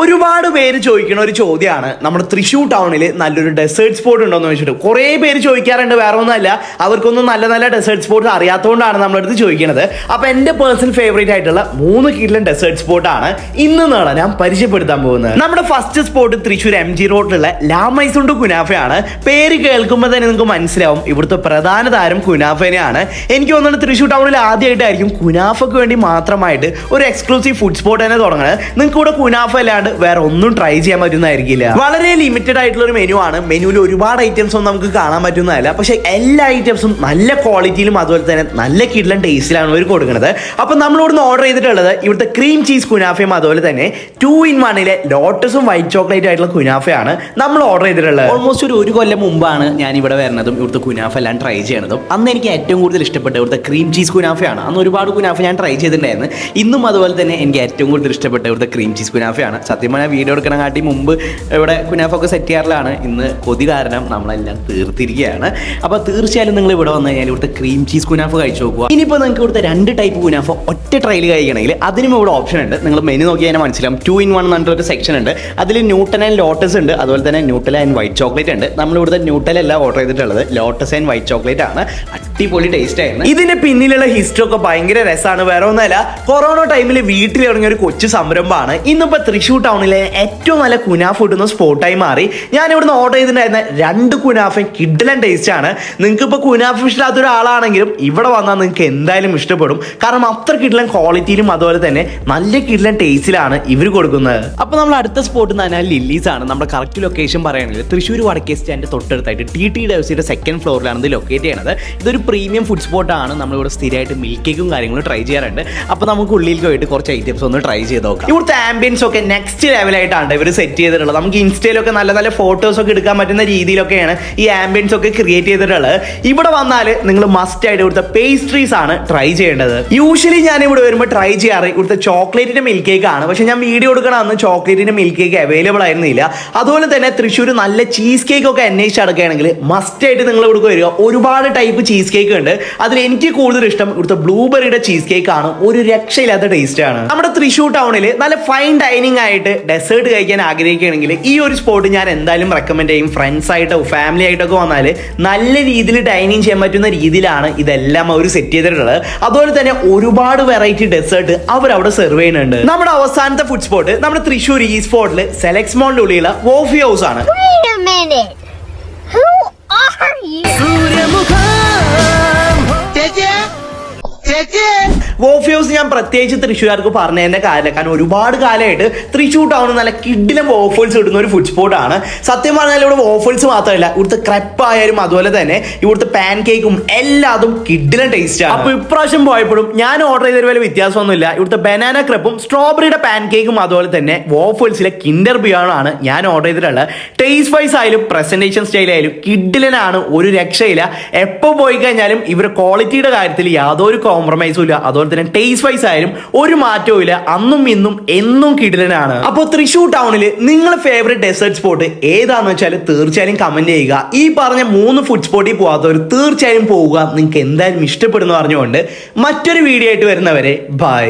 ഒരുപാട് പേര് ചോദിക്കുന്ന ഒരു ചോദ്യമാണ്. നമ്മുടെ തൃശ്ശൂർ ടൗണിൽ നല്ലൊരു ഡെസേർട്ട് സ്പോട്ട് ഉണ്ടോ എന്ന് ചോദിച്ചിട്ട്. കുറേ പേര് ചോദിക്കാറുണ്ട് വേറെ ഒന്നുമല്ല അവർക്കൊന്നും നല്ല നല്ല ഡെസേർട്ട് സ്പോട്ട് അറിയാത്തതുകൊണ്ടാണ് നമ്മളടുത്ത് ചോദിക്കുന്നത് അപ്പൊ എന്റെ പേഴ്സണൽ ഫേവറേറ്റ് ആയിട്ടുള്ള മൂന്ന് കിഡിലും ഡെസേർട്ട് സ്പോട്ടാണ് ഇന്ന് നാളെ ഞാൻ പരിചയപ്പെടുത്താൻ പോകുന്നത്. നമ്മുടെ first spot Thrissur M G റോഡിലുള്ള ലാമൈസുണ്ട് കുനാഫയാണ്. പേര് കേൾക്കുമ്പോൾ തന്നെ നിങ്ങൾക്ക് മനസ്സിലാവും. ഇവിടുത്തെ പ്രധാന താരം കുനാഫേനെയാണ്. എനിക്ക് തോന്നുന്നത് തൃശ്ശൂർ ടൗണിൽ ആദ്യമായിട്ടായിരിക്കും കുനാഫയ്ക്ക് വേണ്ടി മാത്രമായിട്ട് ഒരു എക്സ്ക്ലൂസീവ് ഫുഡ് സ്പോട്ട് തന്നെ തുടങ്ങുന്നത് നിങ്ങൾക്ക് ഇവിടെ കുനാഫ അല്ലാണ്ട് വേറെ ഒന്നും ട്രൈ ചെയ്യാൻ പറ്റുന്നതായിരിക്കില്ല. വളരെ ലിമിറ്റഡ് ആയിട്ടുള്ള ഒരു മെനു ആണ്. മെനുവിൽ ഒരുപാട് ഐറ്റംസ് ഒന്നും നമുക്ക് കാണാൻ പറ്റുന്നതല്ല. പക്ഷേ എല്ലാ ഐറ്റംസും നല്ല ക്വാളിറ്റിയിലും അതുപോലെ തന്നെ നല്ല കിടലൻ ടേസ്റ്റിലാണ് അവർ കൊടുക്കുന്നത്. അപ്പോൾ നമ്മൾ ഇവിടുന്ന് ഓർഡർ ചെയ്തിട്ടുള്ളത് ഇവിടുത്തെ ക്രീം ചീസ് കുനാഫയും അതുപോലെ തന്നെ ടു ഇൻ വണ്ണിലെ ലോട്ടസും വൈറ്റ് ചോക്ലേറ്റ് ആയിട്ടുള്ള കുനാഫയാണ് നമ്മൾ ഓർഡർ ചെയ്തിട്ടുള്ളത്. ഓൾമോസ്റ്റ് ഒരു ഒരു കൊല്ലം മുമ്പാണ് ഞാൻ ഇവിടെ വരുന്നതും ഇവിടുത്തെ കുനാഫ എല്ലാം ട്രൈ ചെയ്യണതും. അന്ന് എനിക്ക് ഏറ്റവും കൂടുതൽ ഇഷ്ടപ്പെട്ട ഇവിടുത്തെ ക്രീം ചീസ് കുനാഫയാണ്. അന്ന് ഒരുപാട് കുനാഫ ഞാൻ ട്രൈ ചെയ്തിട്ടുണ്ടായിരുന്നു. ഇന്നും അതുപോലെ തന്നെ എനിക്ക് ഏറ്റവും കൂടുതൽ ഇഷ്ടപ്പെട്ട ഇവിടുത്തെ ക്രീം ചീസ് കുനാഫയാണ്. പറഞ്ഞാൽ വീഡിയോ എടുക്കണ കാട്ടി മുമ്പ് ഇവിടെ കുനാഫൊക്കെ സെറ്റ് ചെയ്യാറിലാണ്. ഇന്ന് കൊതി കാരണം നമ്മളെല്ലാം തീർത്തിരിക്കുകയാണ്. അപ്പോൾ തീർച്ചയായും നിങ്ങൾ ഇവിടെ വന്നു കഴിഞ്ഞാൽ ഇവിടുത്തെ ക്രീം ചീസ് കുനാഫ് കഴിച്ചു നോക്കുക. ഇനിയിപ്പോൾ നിങ്ങൾക്ക് ഇവിടുത്തെ രണ്ട് ടൈപ്പ് കുനാഫ ഒറ്റ ട്രയൽ കഴിക്കണമെങ്കിൽ അതിനും ഇവിടെ ഓപ്ഷൻ ഉണ്ട്. നിങ്ങൾ മെനു നോക്കി കഴിഞ്ഞാൽ മനസ്സിലാവും. ടു ഇൻ വൺ എന്നൊരു ഒരു സെക്ഷൻ ഉണ്ട്. അതിൽ ന്യൂട്ടൻ ആൻഡ് ലോട്ടസ് ഉണ്ട്. അതുപോലെ തന്നെ ന്യൂട്ടൽ ആൻഡ് വൈറ്റ് ചോക്ലേറ്റ് ഉണ്ട്. നമ്മൾ ഇവിടുത്തെ ന്യൂട്ടൽ അല്ല ഓർഡർ ചെയ്തിട്ടുള്ളത്. ലോട്ടസ് ആൻഡ് വൈറ്റ് ചോക്ലേറ്റ് ആണ്. അടിപൊളി ടേസ്റ്റ് ആയിരുന്നു. ഇതിന്റെ പിന്നിലുള്ള ഹിസ്റ്ററി ഒക്കെ ഭയങ്കര രസമാണ് വേറെ ഒന്നല്ല കൊറോണ ടൈമിൽ വീട്ടിൽ ഇറങ്ങിയ ഒരു കൊച്ചു സംരംഭമാണ്. ഇന്നിപ്പോ തൃശ്ശൂർ ടൗണിലെ ഏറ്റവും നല്ല കുനാഫ് കിട്ടുന്ന സ്പോട്ടായി മാറി. ഞാൻ ഇവിടുന്ന് ഓർഡർ ചെയ്തിട്ടുണ്ടായിരുന്ന രണ്ട് കുനാഫയും കിഡ്ലൻ ടേസ്റ്റ് ആണ്. നിങ്ങൾക്ക് ഇപ്പോൾ കുനാഫ് ഇഷ്ടമില്ലാത്ത ഒരാളാണെങ്കിലും ഇവിടെ വന്നാൽ നിങ്ങൾക്ക് എന്തായാലും ഇഷ്ടപ്പെടും. കാരണം അത്ര കിഡ്ലൻ ക്വാളിറ്റിയിലും അതുപോലെ തന്നെ നല്ല കിഡ്ലൻ ടേസ്റ്റിലാണ് ഇവർ കൊടുക്കുന്നത്. അപ്പോൾ നമ്മൾ അടുത്ത സ്പോട്ട് എന്ന് പറഞ്ഞാൽ ലില്ലീസ് ആണ്. നമ്മുടെ കറക്റ്റ് ലൊക്കേഷൻ പറയുകയാണെങ്കിൽ തൃശ്ശൂർ വടക്കേ സ്റ്റാൻഡ് തൊട്ടടുത്തായിട്ട് ടി ടി ഡെവസിയുടെ സെക്കൻഡ് ഫ്ലോറിലാണ് ഇത് ലൊക്കേറ്റ് ചെയ്യണത്. ഇതൊരു പ്രീമിയം ഫുഡ് സ്പോട്ടാണ് നമ്മളിവിടെ സ്ഥിരമായിട്ട് മിൽക്ക് കേക്കും കാര്യങ്ങളും ട്രൈ ചെയ്യാറുണ്ട്. അപ്പോൾ നമുക്ക് ഉള്ളിലേക്ക് പോയിട്ട് കുറച്ച് ഐറ്റംസ് ഒന്ന് ട്രൈ ചെയ്ത് നോക്കാം. ഇവിടുത്തെ ആംബിയൻസ് ഒക്കെ നെക്സ്റ്റ് ലെവലായിട്ടാണ് ഇവർ സെറ്റ് ചെയ്തിട്ടുള്ളത്. നമുക്ക് ഇൻസ്റ്റയിലൊക്കെ നല്ല നല്ല ഫോട്ടോസ് ഒക്കെ എടുക്കാൻ പറ്റുന്ന രീതിയിലൊക്കെയാണ് ഈ ആംബിയൻസ് ഒക്കെ ക്രിയേറ്റ് ചെയ്തിട്ടുള്ളത്. ഇവിടെ വന്നാൽ നിങ്ങൾ മസ്റ്റ് ആയിട്ട് ഇവിടുത്തെ പേസ്ട്രീസ് ആണ് ട്രൈ ചെയ്യേണ്ടത്. യൂഷ്വലി ഞാൻ ഇവിടെ വരുമ്പോൾ ട്രൈ ചെയ്യാറ് ഇവിടുത്തെ ചോക്ലേറ്റിന്റെ മിൽക്ക് കേക്ക് ആണ്. പക്ഷെ ഞാൻ വീഡിയോ എടുക്കണ അന്ന് ചോക്ലേറ്റിന്റെ മിൽക്ക് കേക്ക് അവൈലബിൾ ആയിരുന്നില്ല. അതുപോലെ തന്നെ തൃശ്ശൂർ നല്ല ചീസ് കേക്ക് ഒക്കെ അന്വേഷിച്ച് നടക്കുകയാണെങ്കിൽ മസ്റ്റ് ആയിട്ട് നിങ്ങൾ ഇവിടെ വരിക. ഒരുപാട് ടൈപ്പ് ചീസ് കേക്ക് ഉണ്ട്. അതിൽ എനിക്ക് കൂടുതൽ ഇഷ്ടം ഇവിടുത്തെ ബ്ലൂബെറിയുടെ ചീസ് കേക്ക് ആണ്. ഒരു രക്ഷയില്ലാത്ത ടേസ്റ്റ് ആണ്. നമ്മുടെ തൃശ്ശൂർ ടൗണിൽ നല്ല ഫൈൻ ഡൈനിങ് ആയിട്ട് ഡെസേർട്ട് കഴിക്കാൻ ആഗ്രഹിക്കുകയാണെങ്കിൽ ഈ ഒരു സ്പോട്ട് ഞാൻ എന്തായാലും റെക്കമെൻഡ് ചെയ്യും. ഫ്രണ്ട്സ് ആയിട്ടോ ഫാമിലി ആയിട്ടൊക്കെ വന്നാൽ നല്ല രീതിയിൽ ഡൈനിങ് ചെയ്യാൻ പറ്റുന്ന രീതിയിലാണ് ഇതെല്ലാം അവർ സെറ്റ് ചെയ്തിട്ടുള്ളത്. അതുപോലെ തന്നെ ഒരുപാട് വെറൈറ്റി ഡെസേർട്ട് അവർ അവിടെ സെർവ് ചെയ്യുന്നുണ്ട്. നമ്മുടെ അവസാനത്തെ ഫുഡ് സ്പോട്ട് നമ്മുടെ തൃശ്ശൂർ ഈ സ്പോട്ടിൽ സെലക്സ് മോളിന്റെ ഉള്ളിലുള്ള വോഫി ഹൗസ് ആണ്. Wait വോഫ് ഹൗസ് ഞാൻ പ്രത്യേകിച്ച് തൃശ്ശൂർക്കാർക്ക് പറഞ്ഞതിന്റെ കാര്യം കാരണം ഒരുപാട് കാലമായിട്ട് തൃശ്ശൂർ ടൗൺ നല്ല കിഡിലും വോഫിൾസ് ഇടുന്ന ഒരു ഫുഡ് സ്പോട്ടാണ് സത്യം പറഞ്ഞാൽ ഇവിടെ വോഫിൾസ് മാത്രമല്ല ഇവിടുത്തെ ക്രെപ്പ് ആയാലും അതുപോലെ തന്നെ ഇവിടുത്തെ പാൻ കേക്കും എല്ലാതും കിഡിലും ടേസ്റ്റ് ആണ്. അപ്പൊ ഇപ്രാവശ്യം പോയപ്പോഴും ഞാൻ ഓർഡർ ചെയ്തൊരു വലിയ വ്യത്യാസമൊന്നുമില്ല. ഇവിടുത്തെ ബനാന ക്രെപ്പും സ്ട്രോബെറിയുടെ പാൻ കേക്കും അതുപോലെ തന്നെ വോഫേഴ്സിലെ കിൻഡർ ബിയാണാണ് ഞാൻ ഓർഡർ ചെയ്തിട്ടുള്ളത്. ടേസ്റ്റ് വൈസ് ആയാലും പ്രസന്റേഷൻ സ്റ്റൈൽ ആയാലും കിഡിലനാണ് ഒരു രക്ഷയില്ല. എപ്പോൾ പോയി കഴിഞ്ഞാലും ഇവരുടെ ക്വാളിറ്റിയുടെ കാര്യത്തിൽ യാതൊരു കോംപ്രമൈസും ഇല്ല. അതുപോലെ തന്നെ ടേസ്റ്റ് വൈസ് ആയാലും ഒരു മാറ്റവും ഇല്ല. അന്നും ഇന്നും എന്നും കിടിലനാണ്. അപ്പോൾ തൃശ്ശൂർ ടൗണിൽ നിങ്ങളുടെ ഫേവറേറ്റ് ഡെസേർട്ട് സ്പോട്ട് ഏതാന്ന് വെച്ചാൽ തീർച്ചയായും കമന്റ് ചെയ്യുക. ഈ പറഞ്ഞ മൂന്ന് ഫുഡ് സ്പോട്ടിൽ പോകാത്തവർ തീർച്ചയായും പോവുക. നിങ്ങൾക്ക് എന്തായാലും ഇഷ്ടപ്പെടുന്നു പറഞ്ഞുകൊണ്ട് മറ്റൊരു വീഡിയോ ആയിട്ട് വരുന്നവരെ ബൈ